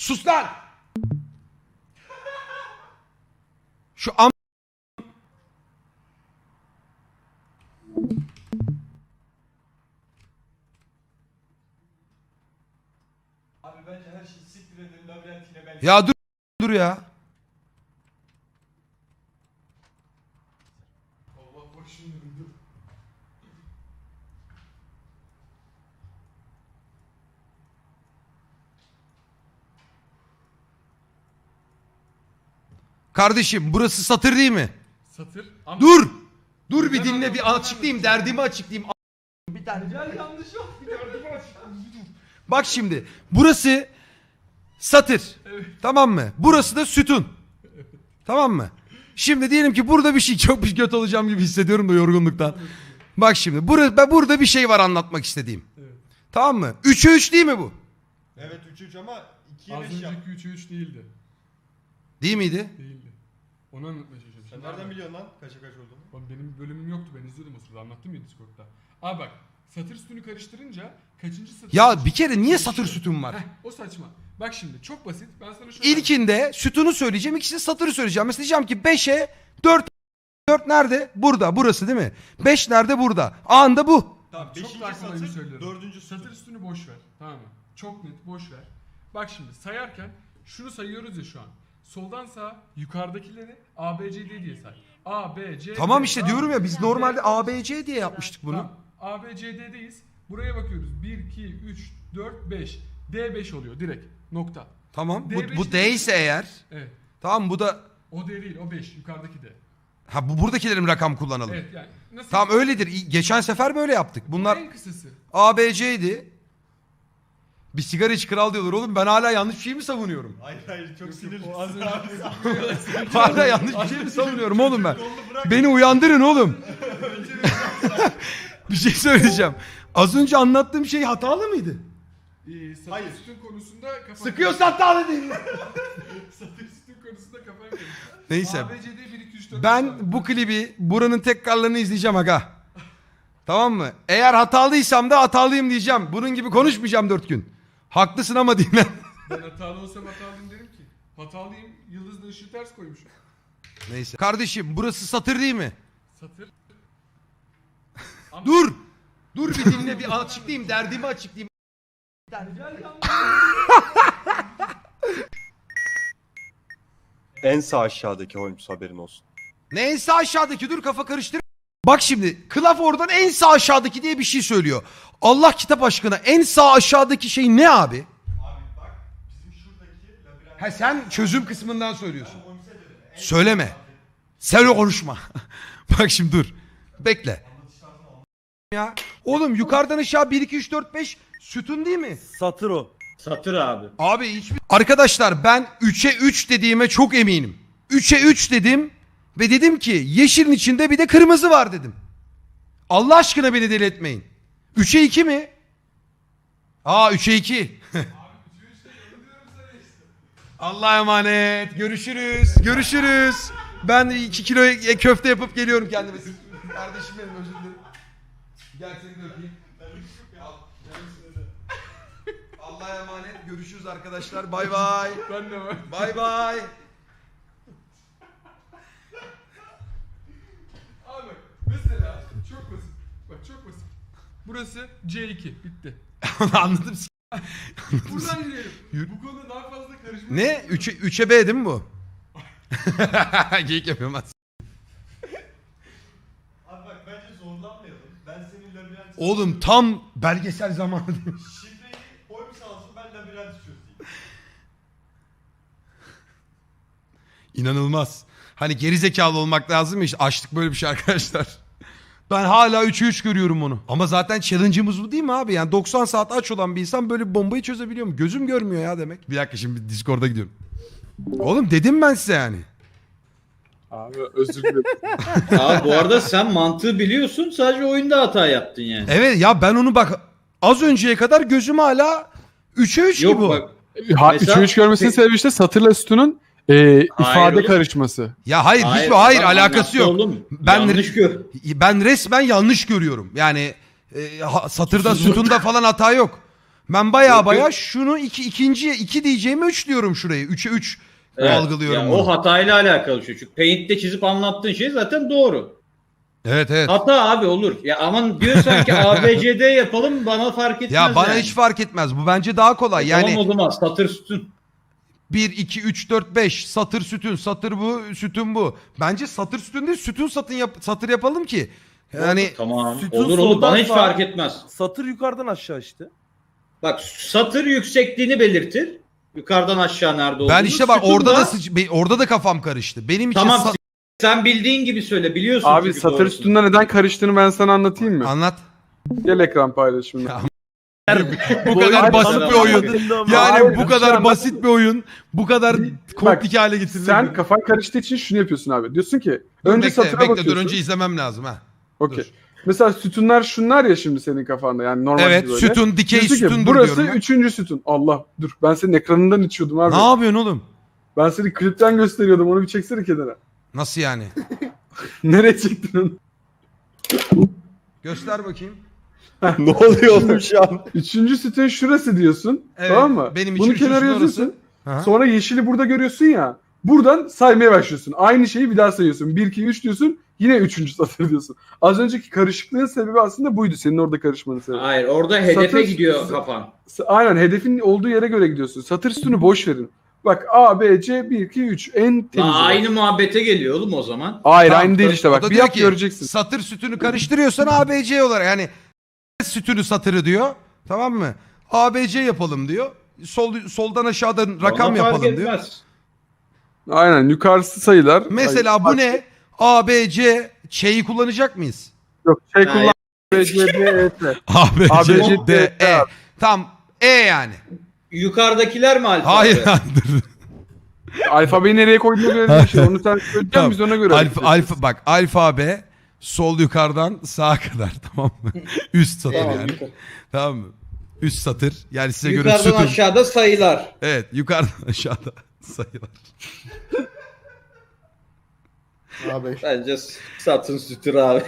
Sus lan! Şu am... Abi bence her şeyi siktir edin labirentine ben. Ya dur dur ya. Allah başım döndü. Kardeşim burası satır değil mi? Satır. Ama Dur! Dur bir dinle bir açıklayayım derdimi açıklayayım. Bir tane. Ya yanlış yok. Bir derdimi aç. Bak şimdi burası satır. Tamam mı? Burası da sütun. Tamam mı? Şimdi diyelim ki burada bir şey çok bir kötü olacağım gibi hissediyorum da yorgunluktan. Bak şimdi burada, ben burada bir şey var anlatmak istediğim. Evet. Tamam mı? 3'e 3 değil mi bu? Evet 3-3 ama 2'ye az 5 yap. önceki 3'e 3 değildi. Değil miydi? Değildi. Onu anlatmaya çalışıyorum. Sen Şimdi nereden abi- biliyorsun lan kaça kaç olduğunu? Oğlum benim bölümüm yoktu ben izliyordum o sırada anlattım ya Discord'da. Abi bak satır sütunu karıştırınca kaçıncı satır? Ya bir kere niye satır sütun var? Heh, o saçma. Bak şimdi çok basit. Ben sana şöyle İlkinde sütunu söyleyeceğim, ikisinde satırı söyleyeceğim. Mesela diyeceğim ki 5'e 4 4 nerede? Burada. Burası değil mi? 5 nerede? Burada. A'nda bu. Tamam Çok 5. daha kolay bir satır söylüyorum. 4. Satır satır. üstünü boş ver. Tamam mı? Çok net boş ver. Bak şimdi sayarken şunu sayıyoruz ya şu an. Soldan sağa yukarıdakileri A, B, C, D diye say. A, B, C, Tamam D, işte A, diyorum ya biz normalde ABC diye yapmıştık bunu. Tamam. A, B, C, D'deyiz. Buraya bakıyoruz. 1, 2, 3, 4, 5. D 5 oluyor direkt. Nokta. Tamam. Bu, D5 bu D ise eğer. Evet. Tamam bu da O D değil o 5 yukarıdaki D. ha bu buradakilerin rakam kullanalım. Evet yani nasıl? Tamam öyledir. İ- Geçen sefer böyle yaptık. Bunlar En kısası. ABC'ydi. Bir sigara iç kral diyorlar oğlum. Ben hala yanlış bir şey mi savunuyorum? Hayır hayır çok sinirlisin. O az önce hala yanlış bir şey mi savunuyorum oğlum ben? Beni uyandırın oğlum. bir şey söyleyeceğim. Az önce anlattığım şey hatalı mıydı? Ee, Hayır. sütun konusunda kafa Sıkıyorsa hatalı değil. Satır sütun konusunda kafam karıştı. Neyse. A, B, C, D 1, 2, 3, 4, Ben bu klibi buranın tekrarlarını izleyeceğim aga. Tamam mı? Eğer hatalıysam da hatalıyım diyeceğim. Bunun gibi konuşmayacağım dört gün. Haklısın ama dinle. Ben hatalı olsam hatalıyım derim ki. Hatalıyım yıldızla ışığı ters koymuşum. Neyse. Kardeşim burası satır değil mi? Satır. Dur. Dur bir dinle bir açıklayayım. Derdimi açıklayayım. En sağ aşağıdaki Holmes haberin olsun. Ne en sağ aşağıdaki dur kafa karıştır. Bak şimdi Klaf oradan en sağ aşağıdaki diye bir şey söylüyor. Allah kitap aşkına en sağ aşağıdaki şey ne abi? Abi bak bizim şuradaki labirent. Ha sen çözüm kısmından söylüyorsun. Holmes'e dedim. En Söyleme. Sen öyle konuşma. Bak şimdi dur. Bekle. Ya oğlum yukarıdan aşağı 1 2 3 4 5 sütun değil mi? Satır o. Satır abi. Abi hiçbir Arkadaşlar ben 3'e 3 dediğime çok eminim. 3'e 3 dedim ve dedim ki yeşilin içinde bir de kırmızı var dedim. Allah aşkına beni deli etmeyin. 3'e 2 mi? Aa 3'e 2. Allah'a emanet. Görüşürüz. Görüşürüz. Ben 2 kilo köfte yapıp geliyorum kendime. Kardeşim benim özür dilerim. Gel seni de öpeyim. Allah'a emanet. Görüşürüz arkadaşlar. Bay bay. ben de var. Bay bay. Abi bak mesela çok basit. Bak çok basit. Burası C2 bitti. Anladım. Buradan gidelim. Bu konuda daha fazla karışmak Ne? 3'e 3'e B değil mi bu? Geyik yapıyorum ben. Abi bak bence zorlanmayalım. Ben senin labirent. Oğlum tam belgesel zamanı. Şifreyi Holmes alsın ben labirent çözeyim. İnanılmaz. Hani geri zekalı olmak lazım ya işte açtık böyle bir şey arkadaşlar. Ben hala 3'e 3 görüyorum onu. Ama zaten challenge'ımız bu değil mi abi? Yani 90 saat aç olan bir insan böyle bir bombayı çözebiliyor mu? Gözüm görmüyor ya demek. Bir dakika şimdi Discord'a gidiyorum. Oğlum dedim ben size yani. Abi özür dilerim. Abi bu arada sen mantığı biliyorsun sadece oyunda hata yaptın yani. Evet ya ben onu bak az önceye kadar gözüm hala 3'e 3 Yok gibi o. bak ha, Mesela- 3'ü 3 görmesinin sebebi işte satırla sütunun e, ifade oğlum. karışması. Ya hayır, hiçbir hayır adam alakası yok. Oğlum. Ben Yanlış gör. ben resmen yanlış görüyorum. Yani e, ha- satırda sütunda falan hata yok. Ben baya baya şunu iki, ikinciye 2 diyeceğime 3 diyorum şurayı. 3'e 3 Evet, algılıyorum yani bunu. o hatayla alakalı şey. Çünkü Paint'te çizip anlattığın şey zaten doğru. Evet evet. Hata abi olur. Ya aman diyorsan ki ABCD yapalım bana fark etmez Ya bana yani. hiç fark etmez. Bu bence daha kolay. Yani Tamam o zaman satır sütun. 1, 2, 3, 4, 5 satır sütun. Satır bu, sütun bu. Bence satır sütun değil sütun satın yap, satır yapalım ki. Yani Tamam Sütun olur olur bana hiç sağ- fark etmez. Satır yukarıdan aşağı işte. Bak satır yüksekliğini belirtir. Yukarıdan aşağı nerede olduğunu. ben işte bak Sütun orada da be- orada da kafam karıştı. Benim için Tamam sa- sen bildiğin gibi söyle biliyorsun Abi çünkü satır doğrusunu. üstünde neden karıştığını ben sana anlatayım mı? anlat. Gel ekran paylaşımına. Ya, Bu kadar basit bir oyun. Yani bu kadar sen- basit bir oyun. Bu kadar komplike hale Sen getirdin. kafan karıştığı için şunu yapıyorsun abi. Diyorsun ki önce bekle, satıra bekle bakıyorsun. dur önce izlemem lazım ha. Okey. Mesela sütunlar şunlar ya şimdi senin kafanda yani normal Evet böyle. sütun, dikey Diyorsun ki, sütun Burası diyorum. üçüncü sütun. Allah dur ben senin ekranından içiyordum abi. Ne yapıyorsun oğlum? Ben seni klipten gösteriyordum onu bir çeksene kenara. Nasıl yani? Nereye çektin onu? Göster bakayım. ne oluyor oğlum şu an? Üçüncü sütun şurası diyorsun. Evet, tamam mı? benim için Bunu üçüncü kenara yazıyorsun. Aha. Sonra yeşili burada görüyorsun ya. Buradan saymaya başlıyorsun. Aynı şeyi bir daha sayıyorsun. 1, 2, 3 diyorsun. Yine üçüncü satır diyorsun. Az önceki karışıklığın sebebi aslında buydu. Senin orada karışmanın sebebi. Hayır orada hedefe Satır- gidiyor kafan. Aynen hedefin olduğu yere göre gidiyorsun. Satır sütunu boş verin. Bak A, B, C, 1, 2, 3 en temiz. Aa, aynı muhabbete geliyor oğlum o zaman. Hayır Tamam, aynı değil işte bak. Bir yap ki, göreceksin. Satır sütünü karıştırıyorsan ABC olarak yani sütünü satırı diyor. Tamam mı? ABC yapalım diyor. Sol soldan aşağıdan rakam Bana fark yapalım diyor. etmez. Aynen yukarısı sayılar. Mesela Ay, bu ne? ABC Ç'yi kullanacak mıyız? Yok şey Ha, kullan. B, C, D, E, F. ABC, ABC, D, E. Tam E yani. Yukarıdakiler mi alfabe? Hayır. dur. Alfabeyi nereye koyduğuna göre değişiyor. Onu sen söyleyeceksin Tamam. biz ona göre. Alfa, alfa, bak alfabe sol yukarıdan sağa kadar tamam mı? Üst satır Tamam, yani. yukarı- Tamam mı? Üst satır. Yani size göre Yukarıdan sütun. aşağıda sayılar. Evet yukarıdan aşağıda sayılar. Abi. Bence satın sütür abi.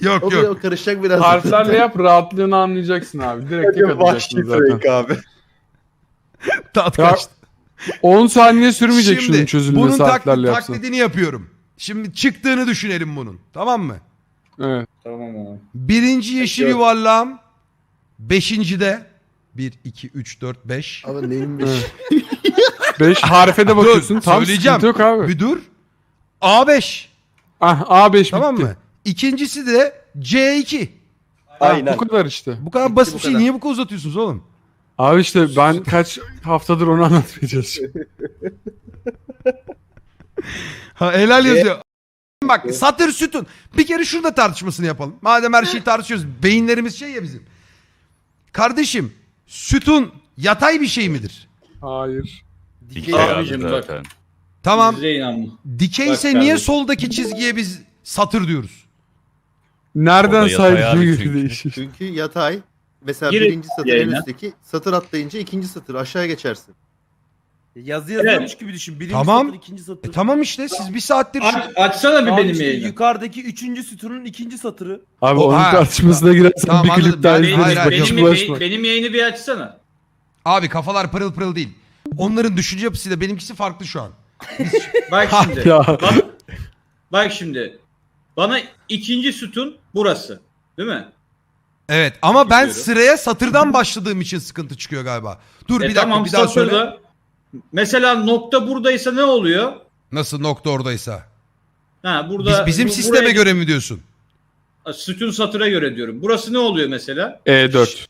Yok O yok. karışacak biraz. Harflerle yap rahatlığını anlayacaksın abi. Direkt tek atacaksın zaten. Abi. Tat Ya, kaçtı. 10 saniye sürmeyecek şunun bunun çözülmesi tak- harflerle yapsan. taklidini yapıyorum. Şimdi çıktığını düşünelim bunun. Tamam mı? Evet. Tamam abi. Birinci yeşil Yok. yuvarlağım. Beşincide. 1, 2, 3, 4, 5. Abi neymiş? 5 harfe de bakıyorsun. Tam söyleyeceğim. sıkıntı yok abi. Bir dur. A5. Ah, A5 Tamam bitti. mı? İkincisi de C2. Aynen. Bu kadar işte. Bu kadar Bitti basit bu bir şey. kadar. Niye bu kadar uzatıyorsunuz oğlum? Abi işte ben kaç haftadır onu anlatmaya çalışıyorum. Ha, helal yazıyor. Bak satır sütun. Bir kere şurada tartışmasını yapalım. Madem her şeyi tartışıyoruz. Beyinlerimiz şey ya bizim. Kardeşim sütun yatay bir şey midir? Hayır. Dikey Abi. abi. Abicim bak. Tamam. Bize inanma. Dikeyse Bak niye kardeşim. soldaki çizgiye biz satır diyoruz? Nereden O da yatay saydığına abi göre çünkü. değişir. Çünkü yatay. Mesela Gir birinci satır en yayına. üstteki satır atlayınca ikinci satır aşağıya geçersin. Yazı yazıyormuş gibi düşün. Birinci Tamam. satır, ikinci satır. E tamam işte siz bir saattir şu... Aç, açsana bir Abi benim işte yayını. yukarıdaki üçüncü sütunun ikinci satırı. Abi O- onun ha. tartışmasına girersen Tamam, bir anladım. klip daha Yani- Benim, izleriz. hayır, benim, bulaşma. benim, benim yayını bir açsana. Abi kafalar pırıl pırıl değil. Onların düşünce yapısıyla benimkisi farklı şu an. Bak şimdi. Ya. bak, bak şimdi. Bana ikinci sütun burası. Değil mi? Evet ama ben Biliyorum. sıraya satırdan başladığım için sıkıntı çıkıyor galiba. Dur E bir dakika tamam bir daha söyle. Mesela nokta buradaysa ne oluyor? Nasıl nokta oradaysa? Ha burada Biz, bizim bu- sisteme buraya- göre mi diyorsun? sütun satıra göre diyorum. Burası ne oluyor mesela? E4.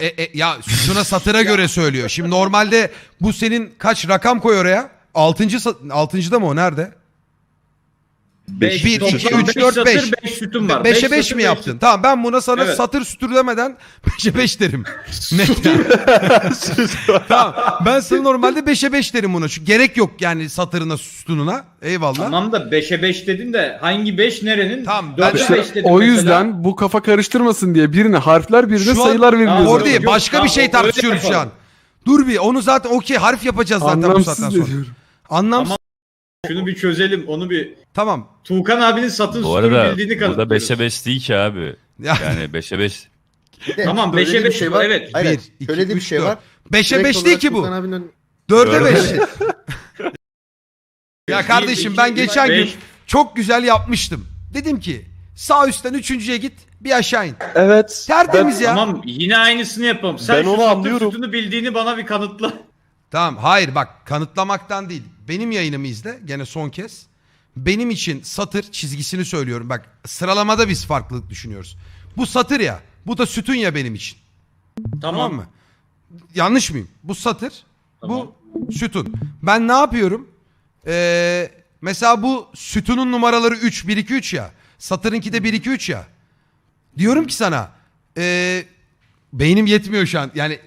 E, e, ya sütuna satıra göre söylüyor. Şimdi normalde bu senin kaç rakam koy oraya? Altıncı, sa- altıncıda mı o nerede? 5 Bir, iki, üç, dört, beş. 5 sütun var. 5'e 5 satır, mi beş yaptın? Tamam ben buna sana Evet. satır sütür demeden 5'e 5 derim. Net yani. tamam ben sana normalde 5'e 5 derim buna. Şu gerek yok yani satırına sütununa. Eyvallah. Tamam da 5'e 5 dedin de hangi 5 nerenin? Tamam, Dörde ben- İşte beş dedim o mesela. yüzden bu kafa karıştırmasın diye birine harfler birine Şu an- sayılar veriliyor. Orada zaten. değil Yok, başka tamam, bir şey öyle tartışıyoruz şu an. yapalım. Dur bir onu zaten okey harf yapacağız zaten bu saatten Anlamsız sonra. diyorum. Anlamsız. Şunu bir çözelim. Onu bir Tamam. Tuğkan abinin satın Bu sütunu arada bildiğini burada kanıtlıyoruz. 5'e 5 değil ki abi. Ya, Yani 5'e 5 De, Tamam, beşe bir beş şey evet. Hayır, Bir, iki, şöyle de bir üç, şey dört. var. 5'e Direkt 5 değil olarak ki bu. Furkan abinin 4'e 5. Evet. ya kardeşim ben geçen gün çok güzel yapmıştım. Dedim ki sağ üstten üçüncüye git bir aşağı in. Evet. Tertemiz ya. Tamam yine aynısını yapalım. Sen Ben şu onu satır anlıyorum. sütunu bildiğini bana bir kanıtla. Tamam hayır bak kanıtlamaktan değil. Benim yayınımı izle gene son kez. Benim için satır çizgisini söylüyorum. Bak sıralamada biz farklılık düşünüyoruz. Bu satır ya. Bu da sütun ya benim için. Tamam, Tamam. mı? Yanlış mıyım? Bu satır. Tamam. Bu sütun. Ben ne yapıyorum? Ee, mesela bu sütunun numaraları 3, 1, 2, 3 ya. Satırınki de 1, 2, 3 ya. Diyorum ki sana ee, beynim yetmiyor şu an. Yani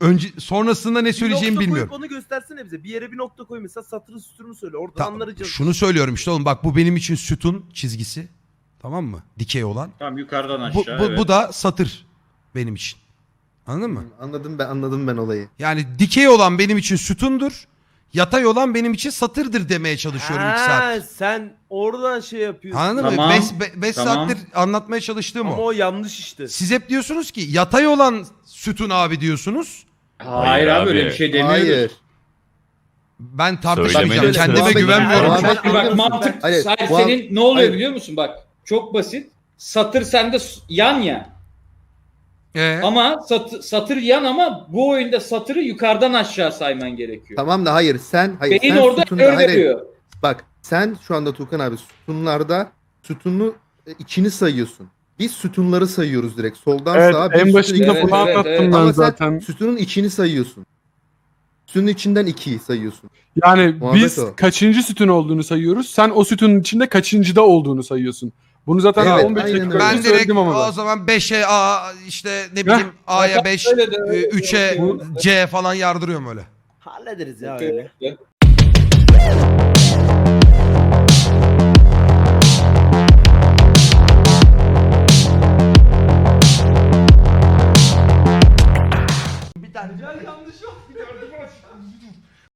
önce sonrasında ne Bir söyleyeceğimi nokta bilmiyorum. Koyup onu göstersene bize. Bir yere bir nokta koy mesela satırın sütununu söyle. Oradan Ta- anlarız. şunu söylüyorum işte oğlum bak bu benim için sütun çizgisi. Tamam mı? Dikey olan. Tamam yukarıdan Bu, aşağı. bu, evet. bu da satır benim için. Anladın mı? Anladım ben anladım ben olayı. Yani dikey olan benim için sütundur. Yatay olan benim için satırdır demeye çalışıyorum iki Ha, saat. sen oradan şey yapıyorsun. Anladın Tamam, mı? 5 tamam. saattir anlatmaya çalıştığım Ama o. o yanlış işte. Siz hep diyorsunuz ki yatay olan sütun abi diyorsunuz. Hayır, Hayır abi abi. öyle bir şey demiyoruz. Hayır. Ben tartışmayacağım. Kendime Muhabbet- güvenmiyorum. Muhabbet- Bak, bak mantık Hayır, hayır, bu- senin ne oluyor hayır. biliyor musun bak çok basit satır sende s- yan ya Ee, ama sat- satır yan ama bu oyunda satırı yukarıdan aşağı sayman gerekiyor. Tamam da hayır sen hayır Beyin sen orada sütunda- error hayır. Bak sen şu anda Tuğkan abi sütunlarda sütunu e, içini sayıyorsun. Biz sütunları sayıyoruz direkt. Soldan Evet sağa bir en sütun başında Evet, bunu evet, anlattım evet. ben Ama sen zaten. sütunun içini sayıyorsun. Sütunun içinden ikiyi sayıyorsun. Yani Muhabbet biz o. kaçıncı sütun olduğunu sayıyoruz. Sen o sütunun içinde kaçıncıda olduğunu sayıyorsun. Bunu zaten Evet, 15 aynen dakika öyle. önce ben direkt söyledim ama. o ben. zaman 5'e A işte ne bileyim A'ya 5, Öyle de, öyle de, 3'e öyle de. C falan yardırıyorum öyle. Hallederiz ya öyle.